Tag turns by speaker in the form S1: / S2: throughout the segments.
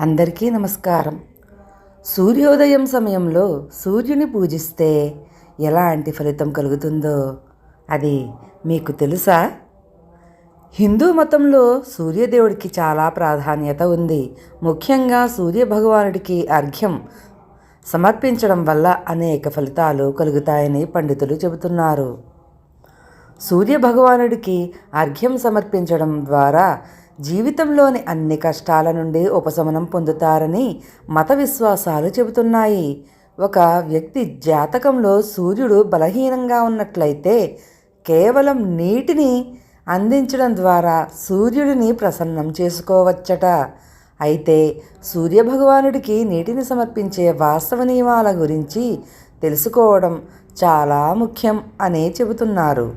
S1: అందరికీ నమస్కారం. సూర్యోదయం సమయంలో సూర్యుని పూజిస్తే ఎలాంటి ఫలితం కలుగుతుందో అది మీకు తెలుసా? హిందూ మతంలో సూర్యదేవుడికి చాలా ప్రాధాన్యత ఉంది. ముఖ్యంగా సూర్య భగవానుడికి అర్ఘ్యం సమర్పించడం వల్ల అనేక ఫలితాలు కలుగుతాయని పండితులు చెబుతున్నారు. సూర్య భగవానుడికి అర్ఘ్యం సమర్పించడం ద్వారా జీవితంలోని అన్ని కష్టాల నుండి ఉపశమనం పొందుతారని మత విశ్వాసాలు చెబుతున్నాయి. ఒక వ్యక్తి జాతకంలో సూర్యుడు బలహీనంగా ఉన్నట్లయితే కేవలం నీటిని అందించడం ద్వారా సూర్యుడిని ప్రసన్నం చేసుకోవచ్చట. అయితే సూర్యభగవానుడికి నీటిని సమర్పించే వాస్తవ నియమాల గురించి తెలుసుకోవడం చాలా ముఖ్యం అనే చెబుతున్నారు.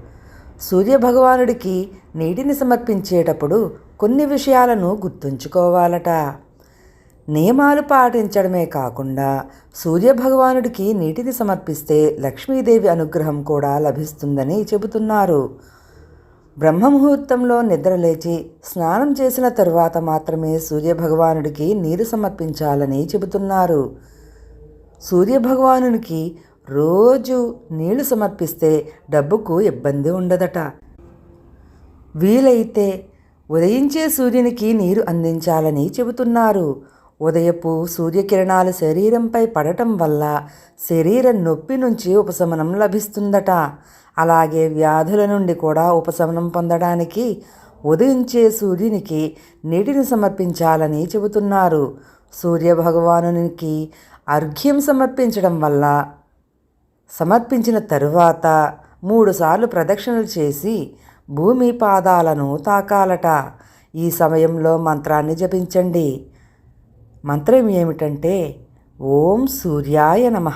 S1: సూర్యభగవానుడికి నీటిని సమర్పించేటప్పుడు కొన్ని విషయాలను గుర్తుంచుకోవాలట. నియమాలు పాటించడమే కాకుండా సూర్యభగవానుడికి నీటిని సమర్పిస్తే లక్ష్మీదేవి అనుగ్రహం కూడా లభిస్తుందని చెబుతున్నారు. బ్రహ్మముహూర్తంలో నిద్రలేచి స్నానం చేసిన తరువాత మాత్రమే సూర్యభగవానుడికి నీరు సమర్పించాలని చెబుతున్నారు. సూర్యభగవానునికి రోజు నీళ్ళు సమర్పిస్తే డబ్బుకు ఇబ్బంది ఉండదట. వీలైతే ఉదయించే సూర్యునికి నీరు అందించాలని చెబుతున్నారు. ఉదయపు సూర్యకిరణాలు శరీరంపై పడటం వల్ల శరీరం నొప్పి నుంచి ఉపశమనం లభిస్తుందట. అలాగే వ్యాధుల నుండి కూడా ఉపశమనం పొందడానికి ఉదయించే సూర్యునికి నీటిని సమర్పించాలని చెబుతున్నారు. సూర్యభగవానునికి అర్ఘ్యం సమర్పించడం వల్ల సమర్పించిన తరువాత మూడుసార్లు ప్రదక్షిణలు చేసి భూమి పాదాలను తాకాలట. ఈ సమయంలో మంత్రాన్ని జపించండి. మంత్రం ఏమిటంటే ఓం సూర్యాయ నమ.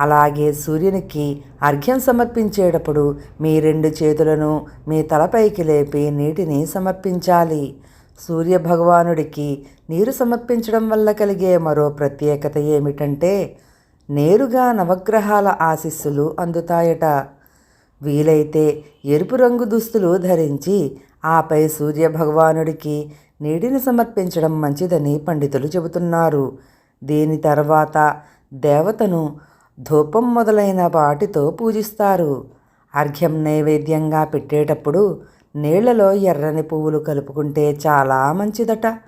S1: అలాగే సూర్యునికి అర్ఘ్యం సమర్పించేటప్పుడు మీ రెండు చేతులను మీ తలపైకి లేపి నీటిని సమర్పించాలి. సూర్య భగవానుడికి నీరు సమర్పించడం వల్ల కలిగే మరో ప్రత్యేకత ఏమిటంటే నేరుగా నవగ్రహాల ఆశీస్సులు అందుతాయట. వీలైతే ఎరుపు రంగు దుస్తులు ధరించి ఆపై సూర్య భగవానుడికి నీటిని సమర్పించడం మంచిదని పండితులు చెబుతున్నారు. దీని తర్వాత దేవతను ధూపం మొదలైన వాటితో పూజిస్తారు. అర్ఘ్యం నైవేద్యంగా పెట్టేటప్పుడు నీళ్ళలో ఎర్రని పువ్వులు కలుపుకుంటే చాలా మంచిదట.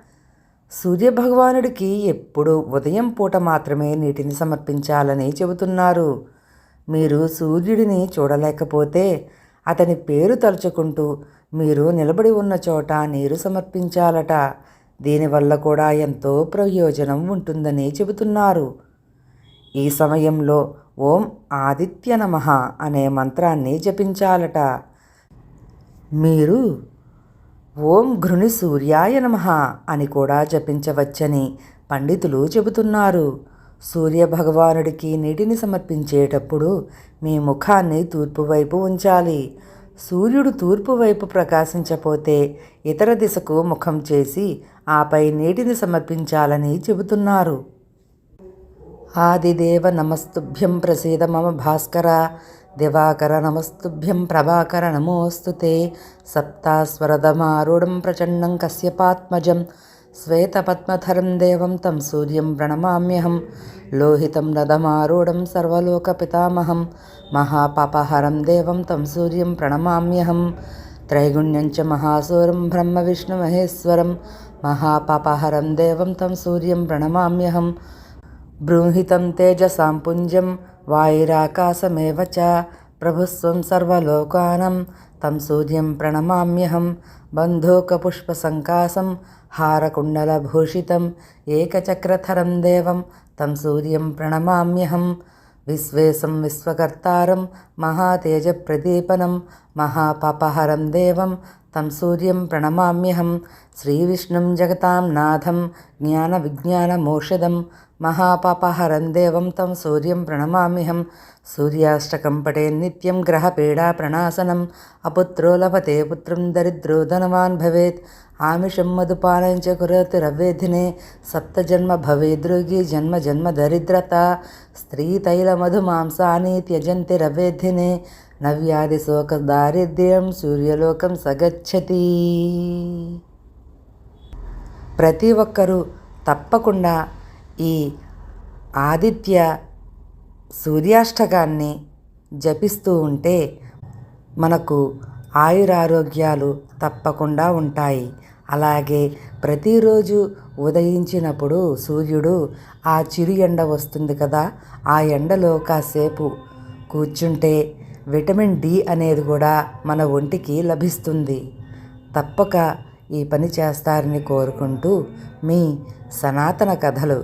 S1: సూర్యభగవానుడికి ఎప్పుడు ఉదయం పూట మాత్రమే నీటిని సమర్పించాలని చెబుతున్నారు. మీరు సూర్యుడిని చూడలేకపోతే అతని పేరు తలుచుకుంటూ మీరు నిలబడి ఉన్న చోట నీరు సమర్పించాలట. దీనివల్ల కూడా ఎంతో ప్రయోజనం ఉంటుందని చెబుతున్నారు. ఈ సమయంలో ఓం ఆదిత్య నమ అనే మంత్రాన్ని జపించాలట. మీరు ఓం ఘృణి సూర్యాయ నమ అని కూడా జపించవచ్చని పండితులు చెబుతున్నారు. సూర్యభగవానుడికి నీటిని సమర్పించేటప్పుడు మీ ముఖాన్ని తూర్పువైపు ఉంచాలి. సూర్యుడు తూర్పు వైపు ప్రకాశించపోతే ఇతర దిశకు ముఖం చేసి ఆపై నీటిని సమర్పించాలని చెబుతున్నారు. ఆదిదేవ నమస్తుభ్యం ప్రసీద మమ భాస్కర దివాకర నమస్తుభ్యం ప్రభాకర నమోస్తుతే సప్తాస్వరదమారూఢం ప్రచండం కశ్యపాత్మజం శ్వేతపద్మధరం దేవం తం సూర్యం ప్రణమామ్యహం. లోహితం రథమారూఢం సర్వలోకపితామహం మహాపాపహరం దేవం తం సూర్యం ప్రణమామ్యహం. త్రైగుణ్యం చ మహాసూరం బ్రహ్మ విష్ణుమహేశ్వరం మహాపాపహరం దేవం తం సూర్యం ప్రణమామ్యహం. బృంహితం తేజసాం పుంజం వాయురాకాశమేవ చ. ప్రభుస్వం సర్వలోకానం. తం సూర్యం ప్రణమామ్యహం బంధూకపుష్పసంకాసం హారకుండలభూషితం ఏకచక్రధరం దేవం తం సూర్యం ప్రణమామ్యహం విశ్వేశం విశ్వకర్తారం మహాతేజప్రదీపనం మహాపాపహరం దేవం తం సూర్యం ప్రణమామ్యహం శ్రీవిష్ణుం జగతాం నాథం జ్ఞానవిజ్ఞానమోషదం మహాపాపహరం దేవం తం సూర్యం ప్రణమామ్యహం సూర్యాష్టకం పటే నిత్యం గ్రహపీడా ప్రణాసనం అపుత్రో లభతే పుత్రం దరిద్రో ధనవాన్ భవేత్ ఆమిషం మధుపానం చ కురోతి రవ్యేధినే సప్తజన్మ భవేదృగి జన్మ జన్మ దరిద్రత. స్త్రీ తైల మధు మధుమాంసాని త్యజంతి రవ్యేధినే నవ్యాది శోక దారిద్ర్యం సూర్యలోకం సగచ్చతి. ప్రతి ఒక్కరూ తప్పకుండా ఈ ఆదిత్య సూర్యాష్టకాన్ని జపిస్తూ ఉంటే మనకు ఆయురారోగ్యాలు తప్పకుండా ఉంటాయి. అలాగే ప్రతిరోజు ఉదయించినప్పుడు సూర్యుడు ఆ చిరు ఎండ వస్తుంది కదా ఆ ఎండలో కాసేపు కూర్చుంటే విటమిన్ డి అనేది కూడా మన ఒంటికి లభిస్తుంది. తప్పక ఈ పని చేస్తారని కోరుకుంటూ మీ సనాతన కథలు.